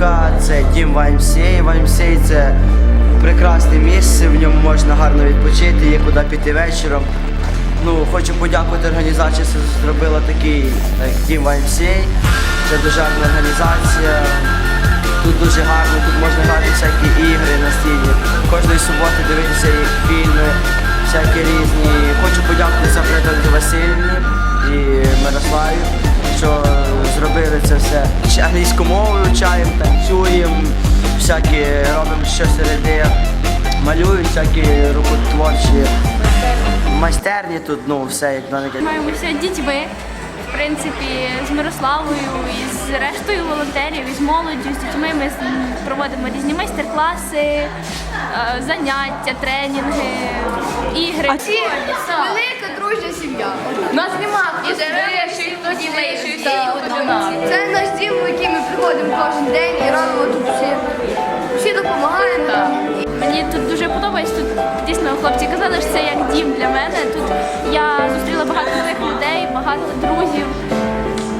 Дімка, це дім YMCA. YMCA – це прекрасне місце, в ньому можна гарно відпочити, є куди піти вечором. Ну, хочу подякувати організації, що зробила такий як дім YMCA. Це дуже гарна організація. Тут дуже гарно, тут можна грати всякі ігри настільні. Кожної суботи дивитися фільми, всякі різні. Хочу подякувати Запритольці Васильівні і Мирославі, що зробили це все. Ще англійську мову вивчаємо, танцюємо, всякі робимо щосереди, малюють всякі рукотворчі майстерні тут, ну все як на таке. Маємося дітьми, в принципі, з Мирославою, і з рештою волонтерів, і з молоддю, з дітьми ми проводимо різні майстер-класи, е, заняття, тренінги, ігри. Всі велика дружня сім'я. Нас нема І хто старіший, хто дівейший. Це наш дім, в який ми приходимо кожен день і робимо тут всі. Всі допомагаємо. Мені тут дуже подобається. Тут дійсно хлопці казали, що це як дім для мене. Тут я зустріла багато нових людей, багато друзів,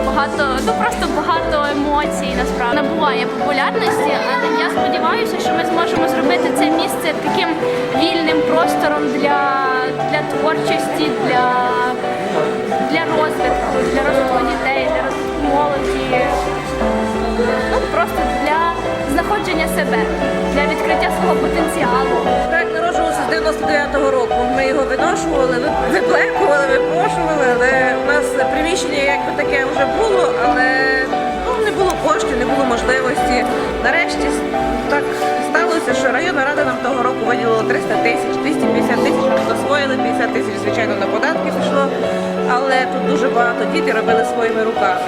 багато, ну просто багато емоцій насправді набуває популярності. Але я сподіваюся, що ми зможемо зробити це місце таким вільним простором для, для творчості, для, для розвитку, для розвитку просто для знаходження себе, для відкриття свого потенціалу. Проект народжувався з 99-го року. Ми його виношували, виплекували, випрошували, але у нас приміщення якби таке вже було, але ну, не було коштів, не було можливості. Нарешті так дуже багато діти робили своїми руками.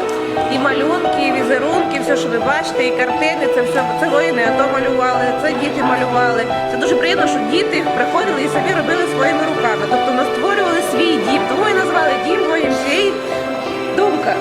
І малюнки, і візерунки, все, що ви бачите, і картини, це все це воїни, ато малювали, це діти малювали. Це дуже приємно, що діти приходили і самі робили своїми руками. Тобто ми створювали свій дім, тому і назвали дім моєї думка.